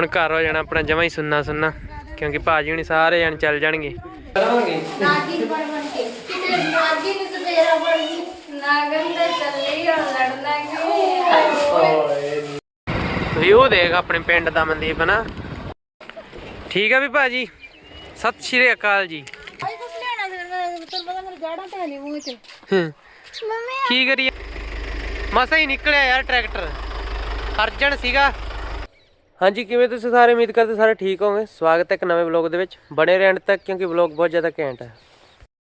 ਹੁਣ ਘਰ ਹੋ ਜਾਣਾ ਆਪਣਾ ਜਮਾ ਹੀ ਸੁੰਨਾ ਸੁੰਨਾ ਕਿਉਂਕਿ ਭਾਜੀ ਹੁਣੀ ਸਾਰੇ ਜਣ ਚੱਲ ਜਾਣਗੇ। ਕਰਾਂਗੇ। ਨਾਗੀ ਬਣ ਬਣ ਕੇ ਕਿਤੇ ਨਾਗੀ ਨੂੰ ਸਵੇਰਾ ਬਣ ਗਈ ਨਾਗਨ ਦੇ ਚੱਲੇ ਹੁਣ ਲੜ ਲਾਂਗੇ ਵਿਊ ਦੇਖ ਆਪਣੇ ਪਿੰਡ ਦਾ ਮਨਦੀਪ ਨਾ ਠੀਕ ਆ ਵੀ ਭਾਜੀ ਸਤਿ ਸ਼੍ਰੀ ਅਕਾਲ ਜੀ। ਆਈ ਕੁਛ ਲੈਣਾ ਫਿਰ ਤੈਨੂੰ ਪਤਾ ਮੇਰੇ ਗਾੜਾਂ ਤਾਂ ਨਹੀਂ ਮੂੰਹ 'ਚ। ਹਮ, ਮੰਮੀ ਕੀ ਕਰੀਏ? ਮਸਾ ਹੀ ਨਿਕਲਿਆ ਯਾਰ ਟਰੈਕਟਰ। ਅਰਜਨ ਸੀਗਾ। ਹਾਂਜੀ ਕਿਵੇਂ ਤੁਸੀਂ ਸਾਰੇ ਉਮੀਦ ਕਰਦੇ ਸਾਰੇ ਠੀਕ ਹੋਵੋਗੇ? ਸਵਾਗਤ ਹੈ ਇੱਕ ਨਵੇਂ ਵਲੌਗ ਦੇ ਵਿੱਚ। ਬਣੇ ਰਹਿਣ ਤੱਕ ਕਿਉਂਕਿ ਵਲੌਗ ਬਹੁਤ ਜ਼ਿਆਦਾ ਘੈਂਟ ਹੈ।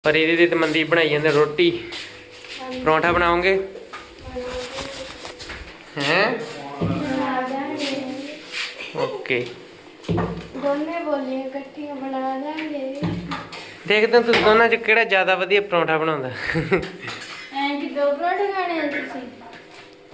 ਪਰ ਇਹਦੀ ਦੀ ਤੇ ਮਨਦੀਪ ਬਣਾਈ ਜਾਂਦੇ ਰੋਟੀ। ਪਰੌਂਠਾ ਬਣਾਉਂਗੇ ਹੈ? ਓਕੇ। ਦੋਨੇ ਬੋਲੀਆਂ ਇਕੱਠੀਆਂ ਬਣਾ ਦਾਂਗੇ ਦੇਖਦੇ ਹਾਂ ਤੁਸੀਂ ਦੋਨਾਂ ਚ ਕਿਹੜਾ ਜ਼ਿਆਦਾ ਵਧੀਆ ਪਰੌਂਠਾ ਬਣਾਉਂਦਾ। ਐਂ ਕਿ ਦੋ ਪਰੌਂਠੇ ਖਾਣੇ ਆ ਤੁਸੀਂ?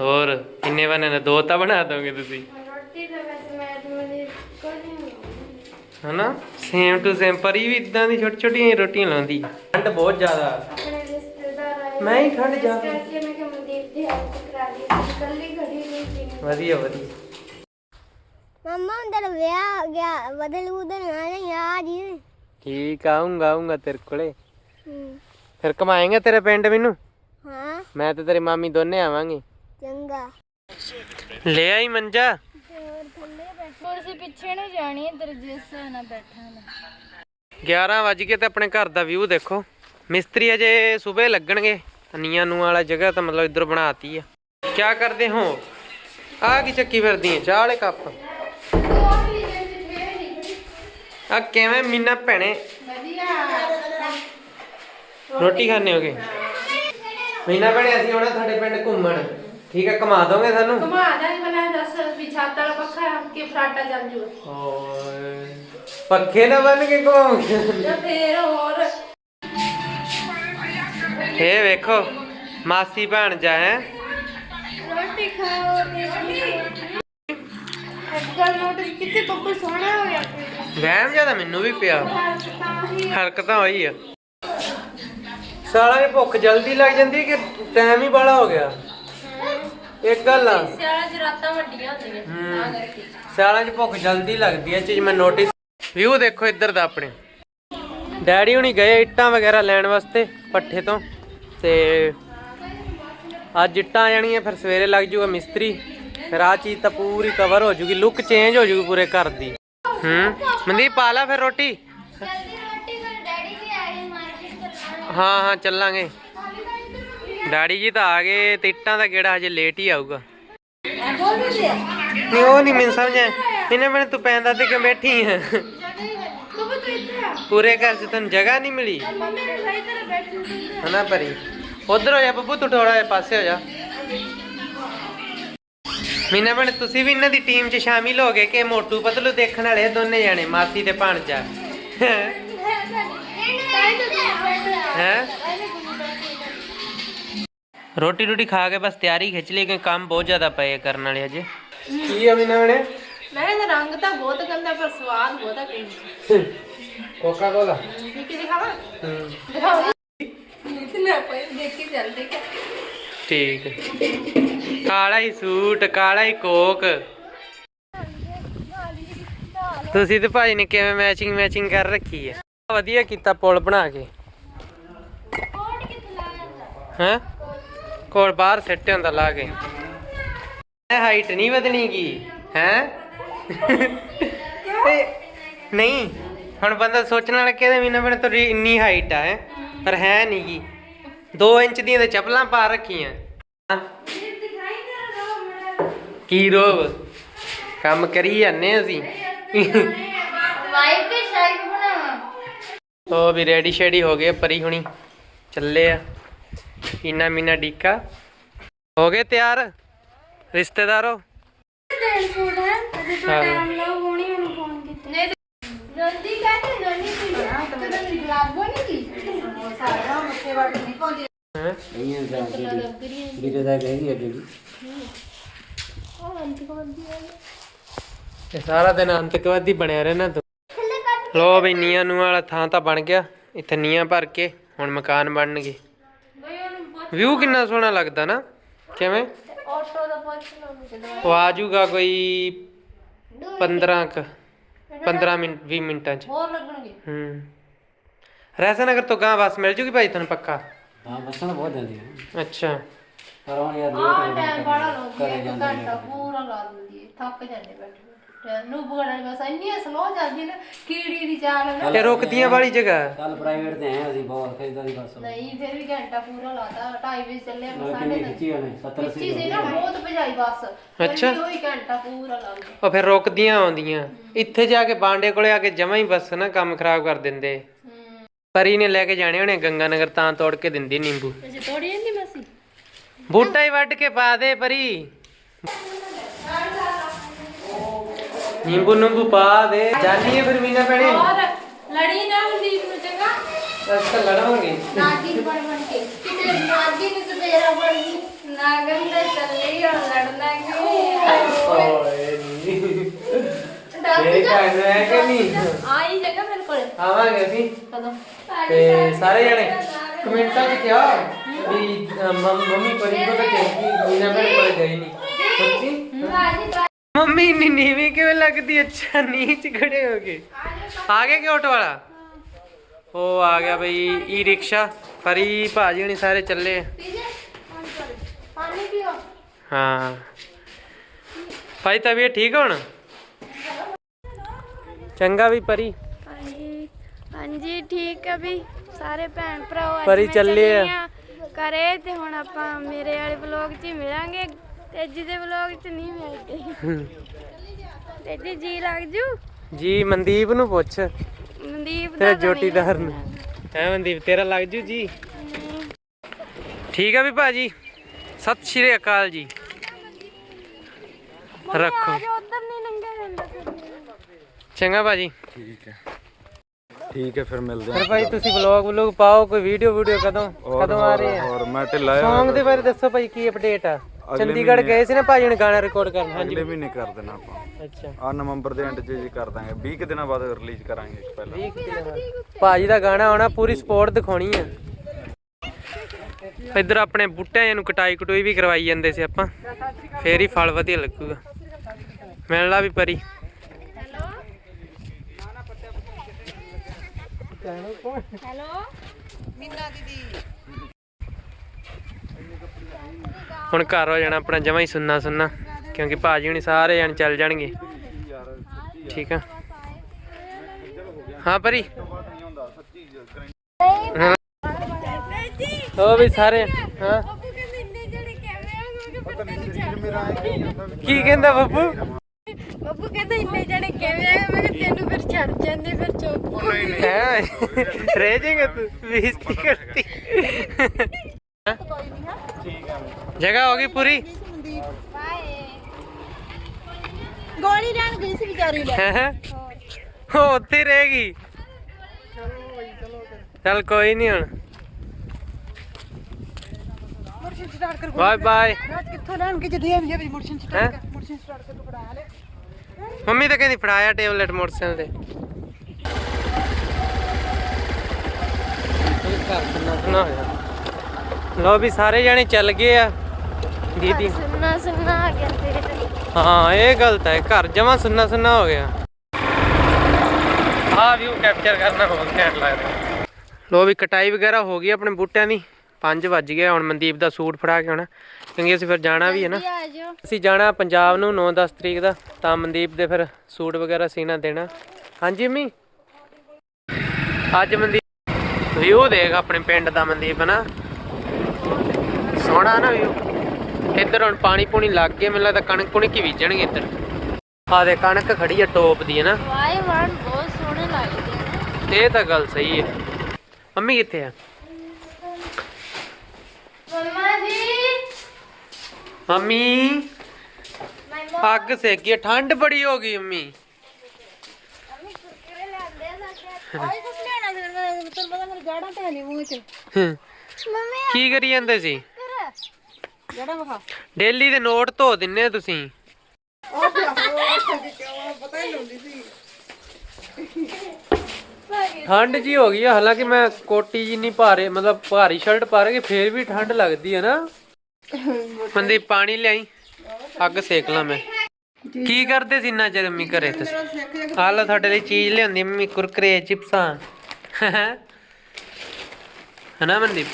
ਹੋਰ ਕਿੰਨੇ ਬਣੇ ਨੇ ਦੋ ਤਾਂ ਬਣਾ ਦੋਗੇ ਤੁਸੀਂ ਰੋਟੀ ਤਾਂ ਵੈਸੇ ਮੈਂ ਤੇ ਮੇਰੀ ਕੋਈ ਨਹੀਂ ਬਣਾਉਂਦੀ। ਹਨਾ? ਸੇਮ ਟੂ ਸੇਮ ਪਰੀ ਵੀ ਇਦਾਂ ਦੀ ਛੋਟੀ ਛੋਟੀਆਂ ਰੋਟੀਆਂ ਲਾਉਂਦੀ ਠੰਡ ਬਹੁਤ ਜ਼ਿਆਦਾ ਆਪਣੇ ਰਿਸ਼ਤੇਦਾਰ ਆਏ ਮੈਂ ਹੀ ਠੰਡ ਜਾ- ਕਰਕੇ ਮੈਂ ਕਿ ਮਨਦੀਪ ਦੀ ਹੈਲਪ ਕਰਾ ਲਈ ਸੀ ਕੱਲੀ ਖੜੀ ਨਹੀਂ ਸੀ। ਵਧੀਆ ਵਧੀਆ। ਮੰਮਾ ਅੰਦਰ ਵਿਆਹ ਆ ਗਿਆ ਬਦਲ ਉਧਰ ਆ ਨਹੀਂ ਆ ਜੀ। ਠੀਕ ਆਉਂਗਾ ਆਉਂਗਾ ਤੇਰੇ ਕੋਲੇ। ਫਿਰ ਕਮਾਏਂਗਾ ਤੇਰੇ ਪਿੰਡ ਮੈਨੂੰ? ਹਾਂ। ਮੈਂ ਤੇ ਤੇਰੀ ਮਾਮੀ ਦੋਨੇ ਆਵਾਂਗੇ। ਚੰਗਾ। ਲੈ ਆਈ ਮੰਜਾ। ਪਿੱਛੇ ਨੂੰ ਜਾਣੀ ਇੱਧਰ ਜਿਸ ਨਾਲ ਬੈਠਾ ਨਾ 11 ਵਜ ਗਏ ਤੇ ਆਪਣੇ ਘਰ ਦਾ ਵਿਊ ਦੇਖੋ। ਮਿਸਤਰੀ ਅਜੇ ਸਵੇਰੇ ਲੱਗਣਗੇ। ਨੀਆਂ ਨੂੰ ਵਾਲਾ ਜਗ੍ਹਾ ਤਾਂ ਮਤਲਬ ਇੱਧਰ ਬਣਾਤੀ ਆ। ਕੀ ਕਰਦੇ ਹੋ? ਆ ਕੀ ਚੱਕੀ ਫਿਰਦੀ ਹੈ ਚਾਹ ਵਾਲੇ ਕੱਪ। ਆ ਕਿਵੇਂ ਮੀਨਾ ਭੈਣੇ? ਰੋਟੀ ਖਾਣੇ ਹੋਗੇ? ਮੀਨਾ ਭੈਣੇ ਅਸੀਂ ਆਉਣਾ ਤੁਹਾਡੇ ਪਿੰਡ ਘੁੰਮਣ। ਠੀਕ ਹੈ ਘੁਮਾ ਦੋਗੇ ਸਾਨੂੰ? ਘੁਮਾ ਦਾਂਗੇ ਬਣਾ ਦੱਸ ਵੀ ਛੱਤ ਵਾਲਾ ਪੱਖਾ ਕਿ ਫਰਾਟਾ ਚੱਲ ਜੂ। ਓਏ ਪੱਖੇ ਨਾ ਬਣ ਕੇ ਘੁੰਮ ਤੇ ਫੇਰ ਹੋਰ। ਇਹ ਵੇਖੋ ਮਾਸੀ ਭਣ ਜਾ ਹੈ। ਰੋਟੀ ਖਾਓ ਅੱਜਕੱਲ ਨੋਟਿਸ ਕਿਤੇ ਬੱਬੂ ਸੋਹਣਾ ਹੋ ਗਿਆ। ਵਹਿਮ ਜ਼ਿਆਦਾ ਮੈਨੂੰ ਵੀ ਪਿਆ। ਹਰਕਤਾਂ ਹੋਈ ਆ। ਸਾਲਾ ਇਹ ਭੁੱਖ ਜਲਦੀ ਲੱਗ ਜਾਂਦੀ ਕਿ ਟਾਈਮ ਹੀ ਬੜਾ ਹੋ ਗਿਆ। ਇੱਕ ਗੱਲ ਆ। ਸਿਆਲਾਂ ਚ ਰਾਤਾਂ ਵੱਡੀਆਂ ਹੁੰਦੀਆਂ ਤਾਂ ਕਰਕੇ। ਸਿਆਲਾਂ 'ਚ ਭੁੱਖ ਜਲਦੀ ਲੱਗਦੀ ਹੈ ਚੀਜ਼ ਮੈਂ ਨੋਟਿਸ ਵਿਊ ਦੇਖੋ ਇੱਧਰ ਦਾ ਆਪਣੇ। ਡੈਡੀ ਹੁਣੀ ਗਏ ਇੱਟਾਂ ਵਗੈਰਾ ਲੈਣ ਵਾਸਤੇ ਪੱਠੇ ਤੋਂ। ਤੇ ਅੱਜ ਇੱਟਾਂ ਆ ਜਾਣੀਆਂ ਫਿਰ ਸਵੇਰੇ ਲੱਗ ਜੂਗਾ ਮਿਸਤਰੀ। ਫਿਰ ਆ ਚੀਜ਼ ਤਾਂ ਪੂਰੀ ਕਵਰ ਹੋ ਜੂਗੀ ਲੁੱਕ ਚੇਂਜ ਹੋ ਜੂਗੀ ਪੂਰੇ ਘਰ ਦੀ। ਹੂੰ। ਮਨਦੀਪ ਪਾ ਲਾ ਫਿਰ ਰੋਟੀ। ਜਲਦੀ ਰੋਟੀ ਕਰ ਡੈਡੀ ਵੀ ਆ ਗਏ ਮਾਰਕੀਟ ਕਰਨਾ ਹਾਂ ਹਾਂ ਚੱਲਾਂਗੇ। ਡੈਡੀ ਜੀ ਤਾਂ ਆ ਗਏ ਤੇ ਇੱਟਾਂ ਦਾ ਗੇੜਾ ਹਜੇ ਲੇਟ ਹੀ ਆਊਗਾ। ਨਹੀਂ ਉਹ ਨਹੀਂ ਮੈਨੂੰ ਸਮਝ ਇਹਨੇ ਮੈਨੂੰ ਤੂੰ ਪੈਂਦਾ ਤੇ ਕਿ ਬੈਠੀ ਹੈ ਪੂਰੇ ਘਰ 'ਚ ਤੈਨੂੰ ਜਗ੍ਹਾ ਨਹੀਂ ਮਿਲੀ? ਹਨਾ ਪਰੀ? ਉਧਰ ਹੋ ਜਾ ਬੱਬੂ ਤੂੰ ਥੋੜਾ ਜਿਹਾ ਪਾਸੇ ਹੋ ਜਾ। ਮੀਨਾ ਬਣ ਤੁਸੀਂ ਵੀ ਇਹਨਾਂ ਦੀ ਟੀਮ 'ਚ ਸ਼ਾਮਿਲ ਹੋ ਗਏ ਕਿ ਮੋਟੂ ਪਤਲੂ ਦੇਖਣ ਵਾਲੇ ਦੋਨੇ ਜਾਣੇ ਮਾਸੀ ਤੇ ਭਾਣਜਾ? ਹੈ? ਰੋਟੀ ਰੋਟੀ ਖਾ ਕੇ ਬਸ ਤਿਆਰੀ ਖਿੱਚ ਲਈ ਕਿ ਕੰਮ ਬਹੁਤ ਜ਼ਿਆਦਾ ਪਏ ਕਰਨ ਵਾਲੇ ਅਜੇ ਕੀ ਆ ਮੀਨਾ ਬਣੇ ਮੈਂ ਕਿਹਾ ਰੰਗ ਤਾਂ ਬਹੁਤ ਗੰਦਾ ਪਰ ਸਵਾਦ ਬਹੁਤ ਆ ਪੀਣ ਕੋਕਾ ਕੋਲਾ ਕੀ ਕੀ ਦਿਖਾਵਾਂ ਦਿਖਾਓ। ਇਤਨਾ ਪਈ ਦੇਖ ਕੇ ਚੱਲ ਦੇਖ ਠੀਕ। ਕਾਲਾ ਹੀ ਸੂਟ ਕਾਲਾ ਹੀ ਕੋਕ। ਤੁਸੀਂ ਤੇ ਭਾਜੀ ਨੇ ਕਿਵੇਂ ਮੈਚਿੰਗ ਮੈਚਿੰਗ ਕਰ ਰੱਖੀ ਹੈ? ਵਧੀਆ ਕੀਤਾ ਪੁਲ ਬਣਾ ਕੇ। ਕੋਟ ਕਿੱਥੇ ਲਾਇਆ ਹੈ? ਕੋਲ ਬਾਹਰ ਸੈੱਟ ਹੁੰਦਾ ਲਾ ਕੇ। ਇਹ ਹਾਈਟ ਨਹੀਂ ਵਧਣੀ ਕੀ ਹੈ ਨਹੀਂ ਹੁਣ ਬੰਦਾ ਸੋਚਣ ਵਾਲਾ ਕਿਹਦੇ ਮਹੀਨੇ ਬਣੇ ਤੁਹਾਡੀ ਇੰਨੀ ਹਾਈਟ ਆ ਹੈ? ਪਰ ਹੈ ਨਹੀਂ ਕੀ 2 ਇੰਚ ਦੀਆਂ ਤੇ ਚੱਪਲਾਂ ਪਾ ਰੱਖੀਆਂ। ਕੀ ਰੋਬ? ਕੰਮ ਕਰੀ ਜਾਂਦੇ ਅਸੀਂ। ਵਾਈਟ ਤੇ ਸ਼ਾਈਕ ਬਣਾਵਾ। ਉਹ ਵੀ ਰੈਡੀ ਸ਼ੈਡੀ ਹੋ ਗਏ ਪਰੀ ਹੁਣੀ। ਚੱਲੇ ਆ। ਇਨਾ ਮੀਨਾ ਡੀਕਾ। ਹੋ ਗਏ ਤਿਆਰ? ਰਿਸ਼ਤੇਦਾਰੋ? ਦੇਣ ਸੂਟ ਹੈ। ਅਜੇ ਤੋਂ ਹਾਂ। ਟਾਈਮ ਲਾਉ ਹੋਣੀ ਉਹਨੂੰ ਫੋਨ ਕੀਤਾ ਨਹੀਂ ਜਲਦੀ ਕਹਿੰਦੇ ਜਲਦੀ ਸੀ ਤੂੰ ਤਾਂ ਗੁਲਾਬ ਨਹੀਂ ਕੀ ਸਾਰਾ ਮੱਥੇ ਵਾਟ ਨਹੀਂ ਪਾਉਂਦੀ ਹੈਂ? ਵੀਰੇ ਦਾ ਕਹੇਗੀ ਅੱਗੇ ਵੀ ਉਹ ਅੰਤ ਕੋਦੀ ਹੈ ਇਹ ਸਾਰਾ ਦਿਨ ਅੰਤਕਵਾਦੀ ਬਣਿਆ ਰਹਿਣਾ ਤੂੰ। ਲੋ ਵੀ ਨੀਆਂ ਨੂੰ ਵਾਲਾ ਥਾਂ ਤਾਂ ਬਣ ਗਿਆ। ਇੱਥੇ ਨੀਆਂ ਭਰ ਕੇ ਹੁਣ ਮਕਾਨ ਬਣਨਗੇ। ਵਿਊ ਕਿੰਨਾ ਸੋਹਣਾ ਲੱਗਦਾ ਨਾ। ਕਿਵੇਂ? ਆਟੋ ਦਾ ਉਹ ਆ ਜਾਊਗਾ ਕੋਈ 15 ਕ 15 ਮਿੰਟ 20 ਮਿੰਟਾਂ ਚ। ਹੋਰ ਲੱਗਣਗੇ। ਹੂੰ। ਰੈਸਨ ਅਗਰ ਤੋਂ ਗਾਂ ਬਸ ਮਿਲ ਜੂਗੀ ਭਾਈ ਤੁਹਾਨੂੰ ਪੱਕਾ? ਹਾਂ ਬੱਸਾਂ ਬਹੁਤ ਜਾਂਦੀਆਂ ਅੱਛਾ। ਪਰ ਹੁਣ ਯਾਰ ਲੇਟ ਟਾਈਮ ਬੜਾ ਹੋ ਲੋਗੀ ਇੱਕ ਘੰਟਾ ਪੂਰਾ ਲਾ ਦਿੰਦੀ ਹੈ ਥੱਕ ਜਾਂਦੇ ਬੈਠੇ ਨੂੰ ਬਗੜਨ ਬਸ ਇੰਨੀ ਸਲੋ ਜਾਂਦੀ ਨਾ ਕੀੜੀ ਦੀ ਹੈ ਨਾ। ਤੇ ਰੁਕਦੀਆਂ ਵਾਲੀ ਜਗ੍ਹਾ? ਕੱਲ ਪ੍ਰਾਈਵੇਟ ਤੇ ਆਏ ਅਸੀਂ ਬਹੁਤ ਖਰੀਦਾ ਦੀ ਬੱਸ। ਨਹੀਂ ਫਿਰ ਵੀ ਘੰਟਾ ਪੂਰਾ ਲਾਤਾ 2:30 ਵਜੇ ਚੱਲੇ ਆਪਾਂ ਨਾਲ ਸਾਢੇ ਕਿੰਨੀ ਖਿੱਚੀ ਉਹਨੇ 70 ਪੱਚੀ ਸੀ ਨਾ ਬਹੁਤ ਭਜਾਈ ਬੱਸ। ਫਿਰ ਅੱਛਾ। ਵੀ ਉਹੀ ਘੰਟਾ ਪੂਰਾ ਲੱਗ ਗਿਆ ਉਹ ਫਿਰ ਰੁਕਦੀਆਂ ਆਉਂਦੀਆਂ। ਇੱਥੇ ਜਾ ਕੇ ਬਾਂਡੇ ਕੋਲੇ ਆ ਕੇ ਜਮਾ ਹੀ ਬਸ ਨਾ ਕੰਮ ਖਰਾਬ ਕਰ ਦਿੰਦੇ। ਪਰੀ ਨੇ ਲੈ ਕੇ ਜਾਣੇ ਹੋਣੇ ਗੰਗਾ ਨਗਰ ਤਾਂ ਤੋੜ ਕੇ ਦਿੰਦੀ ਨਿੰਬੂ। ਅਜੇ ਤੋੜੀ ਜਾਂਦੀ ਮਸੀ? ਬੂਟਾ ਹੀ ਵੱਢ ਕੇ ਪਾ ਦੇ ਪਰੀ। ਨਿੰਬੂ ਨਿੰਬੂ ਪਾ ਦੇ ਜਾਨੀ ਹੈ ਫਿਰ ਮੀਨਾ ਭੈਣੇ। ਹੋਰ ਲੜੀ ਨਾ ਮਨਦੀਪ ਨੂੰ ਚੰਗਾ। ਅੱਛਾ ਲੜਾਂਗੇ। ਨਾਗੀ ਬਣ ਬਣ ਕੇ। ਕਿਤੇ ਨਾਗੀ ਨੂੰ ਸਵੇਰਾ ਬਣ ਨਾਗਨ ਦੇ ਚੱਲੇ ਹੁਣ ਲੜਨਾ ਕਿ ਓਏ ਨੀ। ਇਹ ਕਹਿੰਦਾ ਹੈ ਕਿ ਨਹੀਂ ਆਈ ਜਗ੍ਹਾ ਮੇਰੇ ਕੋਲ। ਆਵਾਂਗੇ ਅਸੀਂ। ਕਦੋਂ? ਤੇ ਸਾਰੇ ਜਣੇ ਕਮੈਂਟਾਂ 'ਚ ਕਿਹਾ ਵੀ ਮੰਮ- ਪਰੀ ਕੋਲ ਤਾਂ ਕਹਿੰਦੀ ਮੀਨਾ ਭੈਣ ਕੋਲ ਗਈ ਨਹੀਂ। ਸੱਚੀ? ਮੰਮੀ ਨੀ ਨੀਵੀਂ ਕਿਵੇਂ ਲੱਗਦੀ ਅੱਛਾ ਨੀਚ ਖੜੇ ਹੋ ਗਏ। ਆ ਗਿਆ ਕਿ ਆਟੋ ਵਾਲਾ? ਉਹ ਆ ਗਿਆ ਬਈ ਈ ਰਿਕਸ਼ਾ ਪਰੀ ਭਾਜੀ ਹਣੀ ਸਾਰੇ ਚੱਲੇ। ਆ। ਪਾਣੀ ਪੀਓ ਹਾਂ। ਭਾਈ ਤਬੀਅਤ ਠੀਕ ਆ ਹੁਣ? ਚੰਗਾ ਵੀ ਪਰੀ। ਹਾਂਜੀ ਹਾਂਜੀ ਠੀਕ ਹੈ ਵੀ। ਸਾਰੇ ਭੈਣ ਭਰਾ ਅੱਜ ਪਰੀ ਚੱਲੇ ਆ। ਆਂ ਘਰੇ ਤੇ ਹੁਣ ਆਪਾਂ ਮੇਰੇ ਵਾਲੇ ਵਲੌਗ 'ਚ ਮਿਲਾਂਗੇ। ਤੇ ਅੱਜ ਦੇ ਵਲੌਗ 'ਚ ਨਹੀਂ ਮਿਲਦੇ ਤੇ ਜੀ ਲੱਗ ਜੂ? ਜੀ ਮਨਦੀਪ ਨੂੰ ਪੁੱਛ। ਮਨਦੀਪ ਦਾ ਤਾਂ ਜੋਟੀਦਾਰ ਨੂੰ। ਹੈ ਮਨਦੀਪ ਤੇਰਾ ਲੱਗ ਜੂ ਜੀ? ਠੀਕ ਆ ਵੀ ਭਾਜੀ? ਸਤਿ ਸ਼੍ਰੀ ਅਕਾਲ ਜੀ। ਰੱਖੋ। ਅੱਜ ਉਧਰ ਨਹੀਂ ਲੰਘਿਆ ਜਾਂਦਾ ਚੰਗਾ ਭਾਜੀ। ਠੀਕ ਹੈ। ਠੀਕ ਹੈ ਫਿਰ ਮਿਲਦੇ ਹਾਂ। ਫਿਰ ਭਾਈ ਤੁਸੀਂ ਵਲੌਗ ਵਲੌਗ ਪਾਓ ਕੋਈ ਵੀਡੀਓ ਵੀਡੀਓ ਕਦੋਂ ਕਦੋਂ ਆ ਰਹੇ ਆ? ਔਰ ਮੈਂ ਢਿੱਲਾ ਆ Song ਦੇ ਬਾਰੇ ਦੱਸੋ ਭਾਈ ਕੀ ਅਪਡੇਟ ਆ? ਚੰਡੀਗੜ੍ਹ ਗਏ ਸੀ ਨਾ ਭਾਜੀ ਨੇ ਗਾਣਾ ਰਿਕਾਰਡ ਕਰਨ? ਹਾਂਜੀ। ਅਗਲੇ ਮਹੀਨੇ ਕਰ ਦੇਣਾ ਆਪਾਂ। ਅੱਛਾ। ਆ ਨਵੰਬਰ ਦੇ ਐਂਡ 'ਚ ਜੀ ਕਰ ਦਾਂਗੇ। 20 ਕੁ ਦਿਨਾਂ ਬਾਅਦ ਰਿਲੀਜ਼ ਕਰਾਂਗੇ ਇੱਕ ਪਹਿਲਾਂ। ਭਾਜੀ ਦਾ ਗਾਣਾ ਆਉਣਾ ਪੂਰੀ ਸਪੋਰਟ ਦਿਖਾਉਣੀ ਆ। ਇੱਧਰ ਆਪਣੇ ਬੂਟਿਆਂ ਨੂੰ ਕਟਾਈ ਕਟੋਈ ਵੀ ਕਰਵਾਈ ਜਾਂਦੇ ਸੀ ਆਪਾਂ। ਫੇਰ ਹੀ ਫਲ ਵਧੀਆ ਲੱਗੂਗਾ। ਮਿਲ ਲਾ ਵੀ ਪਰੀ। ਹੈਲੋ? ਹੁਣ ਘਰ ਹੋ ਜਾਣਾ ਆਪਣਾ ਜਮਾ ਹੀ ਸੁੰਨਾ ਸੁੰਨਾ ਕਿਉਂਕਿ ਭਾਜੀ ਹੁਣੀ ਸਾਰੇ ਜਣ ਚੱਲ ਜਾਣਗੇ। ਠੀਕ ਆ? ਹਾਂ ਪਰੀ। ਹਾਂ। ਉਹ ਵੀ ਸਾਰੇ ਹਾਂ। ਕੀ ਕਹਿੰਦਾ ਬੱਬੂ? ਬੱਬੂ ਕਹਿੰਦਾ ਇੰਨੇ ਜਿਹੜੇ ਕੈਮਰੇ ਆ? ਮੈਂ ਕਿਹਾ ਤੈਨੂੰ ਫਿਰ ਛੱਡ ਜਾਂਦੇ ਫਿਰ ਚੁੱਪ ਹੈ ਰਹਿ ਜਾਏਗਾ ਤੂੰ ਬੇਇੱਜ਼ਤੀ ਕਰਤੀ। ਜਗ੍ਹਾ ਹੋ ਗਈ ਪੂਰੀ? ਗੋਲੀ ਲੈਣ ਗਈ ਸੀ ਵਿਚਾਰੀ ਹੈਂ? ਉਹ ਉੱਥੇ ਹੀ ਰਹੇਗੀ ਚੱਲ ਕੋਈ ਨਹੀਂ ਹੁਣ। Bye bye. ਕਿੱਥੋਂ ਲੈਣਗੇ ਜਦੀ ਆ ਵੀ ਮੁਰਸ਼ਨ ਹੈਂ? ਮੁਰਸ਼ਨ ਸਟਾਰਟ ਕਰ ਪੜਾ ਲੈ। ਮੰਮੀ ਤਾਂ ਕਹਿੰਦੀ ਫੜਾਇਆ ਟੇਬਲੇਟ ਮੋਟਰਸਾਈਕਲ ਤੇ। ਇਹ ਲੋ ਵੀ ਸਾਰੇ ਜਾਣੇ ਚੱਲ ਗਏ ਆ। ਦੀਦੀ ਸੁਣਨਾ ਸੁਣਨਾ ਆ ਗਿਆ ਤੇਰੇ ਹਾਂ ਇਹ ਗਲਤ ਹੈ ਘਰ ਜਮਾ ਸੁੰਨਾ ਸੁੰਨਾ ਹੋ ਗਿਆ। ਆ ਵੀਊ ਕੈਪਚਰ ਕਰਨਾ ਬਹੁਤ ਘੈਂਟ ਲੱਗਦਾ। ਲੋ ਵੀ ਕਟਾਈ ਵਗੈਰਾ ਹੋ ਗਈ ਆਪਣੇ ਬੂਟਿਆਂ ਦੀ। 5 ਵੱਜ ਗਏ ਹੁਣ ਮਨਦੀਪ ਦਾ ਸੂਟ ਫੜਾ ਕੇ ਆਉਣਾ। ਕਿਉਂਕਿ ਅਸੀਂ ਫਿਰ ਜਾਣਾ ਵੀ ਹੈ ਨਾ। ਅਸੀਂ ਜਾਣਾ ਪੰਜਾਬ ਨੂੰ 9-10 ਤਰੀਕ ਦਾ ਤਾਂ ਮਨਦੀਪ ਦੇ ਫਿਰ ਸੂਟ ਵਗੈਰਾ ਸੀਨਾ ਦੇਣਾ। ਹਾਂਜੀ ਮੰਮੀ ਅੱਜ ਮਨਦੀਪ ਵਿਊ ਦੇਖ ਆਪਣੇ ਪਿੰਡ ਦਾ ਮਨਦੀਪ ਨਾ ਸੋਹਣਾ ਨਾ ਵਿਊ ਇੱਧਰ ਹੁਣ ਪਾਣੀ ਪੂਣੀ ਲੱਗ ਗਿਆ ਮੈਨੂੰ ਲੱਗਦਾ ਕਣਕ ਕੁਣੀ ਕੀ ਬੀਜਣਗੇ ਇੱਧਰ। ਆ ਦੇ ਕਣਕ ਖੜੀ ਆ ਟੋਪ ਦੀ ਹੈ ਨਾ ਵਾਏ ਵਨ ਬਹੁਤ ਸੋਹਣੇ ਲੱਗਦੇ ਇਹ ਤਾਂ ਗੱਲ ਸਹੀ ਹੈ ਮੰਮੀ ਕਿੱਥੇ ਆ? ਮੰਮਾ ਜੀ। ਮੰਮੀ ਅੱਗ ਸੇਕੀ ਆ, ਠੰਡ ਬੜੀ ਹੋ ਗਈ ਮੰਮੀ। ਕੀ ਕਰੀ ਜਾਂਦੇ ਸੀ? ਵਿਖਾ ਡੇਲੀ ਦੇ ਨੋਟ ਧੋ ਦਿੰਨੇ ਤੁਸੀਂ। ਠੰਡ ਜੀ ਹੋ ਗਈ ਆ ਹਾਲਾਂਕਿ ਮੈਂ ਕੋਟੀ ਜੀ ਨਹੀਂ ਭਾਰੇ ਮਤਲਬ ਭਾਰੀ ਸ਼ਰਟ ਪਾ ਰਹੀ ਫੇਰ ਵੀ ਠੰਡ ਲੱਗਦੀ ਹੈ ਨਾ। ਮੰਦੀ ਪਾਣੀ ਲਿਆਈ ਅੱਗ ਸੇਕ ਲਾਂ ਮੈਂ। ਕੀ ਕਰਦੇ ਸੀ ਇੰਨਾ ਚਿਰ ਮੰਮੀ ਘਰੇ? ਤੁਸੀਂ ਆ ਲਓ ਤੁਹਾਡੇ ਲਈ ਚੀਜ਼ ਲਿਆਂਦੀ ਮੰਮੀ ਕੁਰਕਰੇ ਚਿਪਸਾਂ। ਹਨਾ ਮਨਦੀਪ?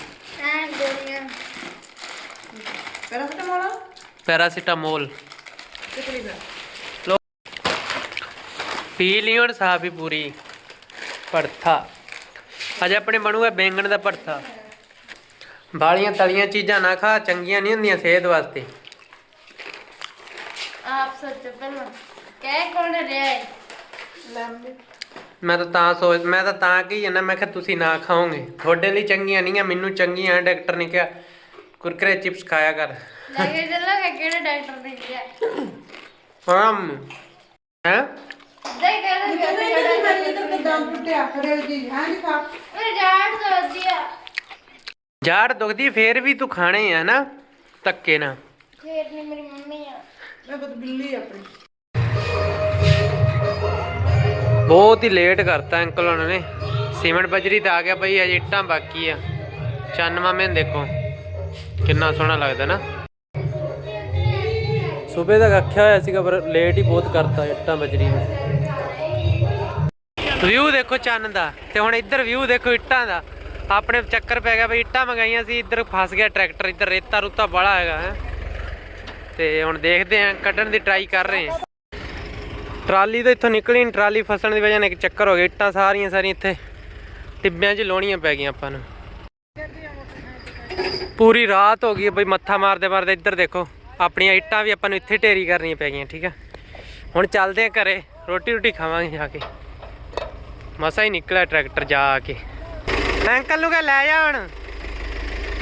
ਲੋ ਪੀ ਲਈ ਹੁਣ ਸਾਹ ਵੀ ਪੂਰੀ। ਭੜਥਾ। ਅੱਜ ਆਪਣੇ ਬਣੂਗਾ ਬੈਂਗਣ ਦਾ ਭੜਥਾ। ਬਾਲੀਆਂ ਤਲੀਆਂ ਚੀਜ਼ਾਂ ਨਾ ਖਾ ਚੰਗੀਆਂ ਨਹੀਂ ਹੁੰਦੀਆਂ ਸਿਹਤ ਵਾਸਤੇ। ਆਪ ਸੱਚ ਪਹਿਲਾਂ। ਕਹਿ ਕੌਣ ਰਿਹਾ ਹੈ? ਮੈਂ ਤਾਂ ਤਾਂ ਸੋਚ ਮੈਂ ਤਾਂ ਤਾਂ ਕਹੀ ਜਾਂਦਾ ਮੈਂ ਕਿਹਾ ਤੁਸੀਂ ਨਾ ਖਾਓਗੇ। ਤੁਹਾਡੇ ਲਈ ਚੰਗੀਆਂ ਨਹੀਂ ਆ ਮੈਨੂੰ ਚੰਗੀਆਂ ਡਾਕਟਰ ਨੇ ਕਿਹਾ ਕੁਰਕਰੇ ਚਿਪਸ ਖਾਇਆ ਕਰ। ਲੈ ਕੇ ਚੱਲੋਗੇ ਕਿਹੜੇ ਡਾਕਟਰ ਨੇ ਕਿਹਾ ਹਮ ਹੈ ਦੇ ਕਹਿੰਦੇ ਮੈਂ ਜਾਣ ਸਕਦੀ ਆ ਜਾੜ ਦੁਖਦੀ ਫੇਰ ਵੀ ਤੂੰ ਖਾਣੇ ਆ ਨਾ ਧੱਕੇ ਨਾ ਫੇਰ ਨਹੀਂ ਮੇਰੀ ਮੰਮੀ ਆ ਬਹੁਤ ਹੀ ਲੇਟ ਕਰਤਾ ਅੰਕਲ ਉਹਨਾਂ ਨੇ ਸੀਮੈਂਟ ਬਜਰੀ ਤਾਂ ਆ ਗਿਆ ਬਈ ਅਜੇ ਇੱਟਾਂ ਬਾਕੀ ਆ ਚੰਨ ਮਾਮੇ ਨੂੰ ਦੇਖੋ ਕਿੰਨਾ ਸੋਹਣਾ ਲੱਗਦਾ ਨਾ ਸਵੇਰ ਦਾ ਆਖਿਆ ਹੋਇਆ ਸੀਗਾ, ਪਰ ਲੇਟ ਹੀ ਬਹੁਤ ਕਰਤਾ, ਇੱਟਾਂ ਬਜਰੀ ਵਿਊ ਦੇਖੋ ਚੰਨ ਦਾ, ਤੇ ਹੁਣ ਇੱਧਰ ਵਿਊ ਦੇਖੋ ਇੱਟਾਂ ਦਾ। ਆਪਣੇ ਚੱਕਰ ਪੈ ਗਿਆ ਬਈ ਇੱਟਾਂ ਮੰਗਾਈਆਂ ਸੀ, ਇੱਧਰ ਫਸ ਗਿਆ ਟਰੈਕਟਰ ਇੱਧਰ ਰੇਤਾ ਰੁੱਤਾ ਬੜਾ ਹੈਗਾ, ਹੈ। ਤੇ ਹੁਣ ਦੇਖਦੇ ਆਂ ਕੱਢਣ ਦੀ ਟਰਾਈ ਕਰ ਰਹੇ ਆਂ ਟਰਾਲੀ ਤਾਂ ਇੱਥੋਂ ਨਿਕਲੀ ਨਹੀਂ ਟਰਾਲੀ ਫਸਣ ਦੀ ਵਜ੍ਹਾ ਨਾਲ ਇੱਕ ਚੱਕਰ ਹੋ ਗਿਆ, ਇੱਟਾਂ ਸਾਰੀਆਂ ਸਾਰੀਆਂ ਇੱਥੇ ਟਿੱਬਿਆਂ 'ਚ ਲਾਉਣੀਆਂ ਪੈ ਗਈਆਂ ਆਪਾਂ ਨੂੰ। ਪੂਰੀ ਰਾਤ ਹੋ ਗਈ ਬਈ, ਮੱਥਾ ਮਾਰਦੇ ਮਾਰਦੇ ਇੱਧਰ ਦੇਖੋ। ਆਪਣੀਆਂ ਇੱਟਾਂ ਵੀ ਆਪਾਂ ਨੂੰ ਇੱਥੇ ਢੇਰੀ ਕਰਨੀਆਂ ਪੈ ਗਈਆਂ ਠੀਕ ਆ? ਹੁਣ ਚੱਲਦੇ ਆ ਘਰੇ ਰੋਟੀ ਰੋਟੀ ਖਾਵਾਂਗੇ ਜਾ ਕੇ। ਮਸਾ ਹੀ ਨਿਕਲਿਆ ਟਰੈਕਟਰ ਜਾ ਕੇ। ਅੰਕਲ ਨੂੰ ਕਹ ਲੈ ਜਾ ਹੁਣ।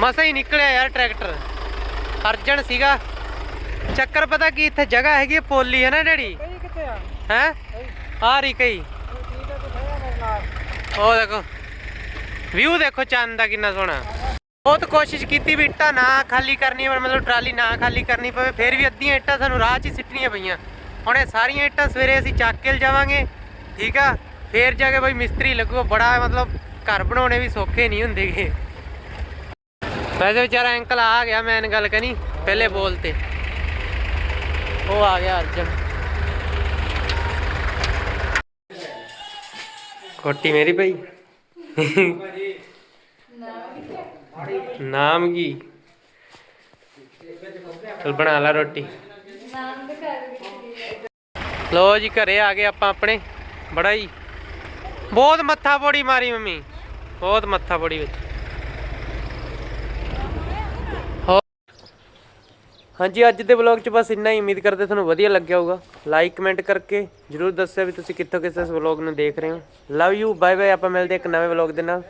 ਮਸਾ ਹੀ ਨਿਕਲਿਆ ਯਾਰ ਟਰੈਕਟਰ। ਅਰਜਨ ਸੀਗਾ। ਚੱਕਰ ਪਤਾ ਕੀ ਇੱਥੇ ਜਗ੍ਹਾ ਹੈਗੀ ਪੋਲੀ ਹੈ ਨਾ ਡੈਡੀ ਹੈ? ਆ ਰਹੀ ਕਈ ਉਹ ਦੇਖੋ। ਵਿਊ ਦੇਖੋ ਚੰਨ ਦਾ ਕਿੰਨਾ ਸੋਹਣਾ। ਬਹੁਤ ਕੋਸ਼ਿਸ਼ ਕੀਤੀ ਵੀ ਇੱਟਾਂ ਨਾ ਖਾਲੀ ਕਰਨੀ ਮਤਲਬ ਟਰਾਲੀ ਨਾ ਖਾਲੀ ਕਰਨੀ ਪਵੇ, ਫਿਰ ਵੀ ਅੱਧੀਆਂ ਇੱਟਾਂ ਸਾਨੂੰ ਰਾਹ 'ਚ ਹੀ ਸਿੱਟਣੀਆਂ ਪਈਆਂ। ਹੁਣ ਇਹ ਸਾਰੀਆਂ ਇੱਟਾਂ ਸਵੇਰੇ ਅਸੀਂ ਚੱਕ ਕੇ ਜਾਵਾਂਗੇ ਠੀਕ ਆ? ਫੇਰ ਜਾ ਕੇ ਬਈ ਮਿਸਤਰੀ ਲੱਗੂਗਾ, ਬੜਾ ਮਤਲਬ ਘਰ ਬਣਾਉਣੇ ਵੀ ਸੌਖੇ ਨਹੀਂ ਹੁੰਦੇਗੇ। ਵੈਸੇ ਵਿਚਾਰਾ ਅੰਕਲ ਆ ਗਿਆ ਮੈਂ ਗੱਲ ਕਰੀ ਪਹਿਲੇ ਬੋਲ ਤੇ। ਉਹ ਆ ਗਿਆ ਅਰਜਨ। ਕੋਟੀ ਮੇਰੀ ਭਾਈ ਨਾਮ ਕੀ? ਚਲ ਬਣਾ ਲਾ ਰੋਟੀ। ਲੋ ਜੀ, ਘਰੇ ਆ ਗਏ ਆਪਾਂ ਆਪਣੇ। ਬੜਾ ਹੀ ਬਹੁਤ ਮੱਥਾ ਪੋੜੀ ਮਾਰੀ ਮੰਮੀ। ਬਹੁਤ ਮੱਥਾ ਪੋੜੀ ਵਿੱਚ। ਹਾਂਜੀ, ਅੱਜ ਦੇ ਵਲੌਗ 'ਚ ਬਸ ਇੰਨਾ ਹੀ। ਉਮੀਦ ਕਰਦੇ ਤੁਹਾਨੂੰ ਵਧੀਆ ਲੱਗਿਆ ਹੋਊਗਾ। ਲਾਈਕ ਕਮੈਂਟ ਕਰਕੇ ਜਰੂਰ ਦੱਸਿਓ ਵੀ ਤੁਸੀਂ ਕਿੱਥੋਂ ਕਿਸ ਇਸ ਵਲੌਗ ਨੂੰ ਦੇਖ ਰਹੇ ਹੋ। ਲਵ ਯੂ ਬਾਏ ਬਾਏ ਆਪਾਂ ਮਿਲਦੇ ਇੱਕ ਨਵੇਂ ਵਲੌਗ ਦੇ ਨਾਲ।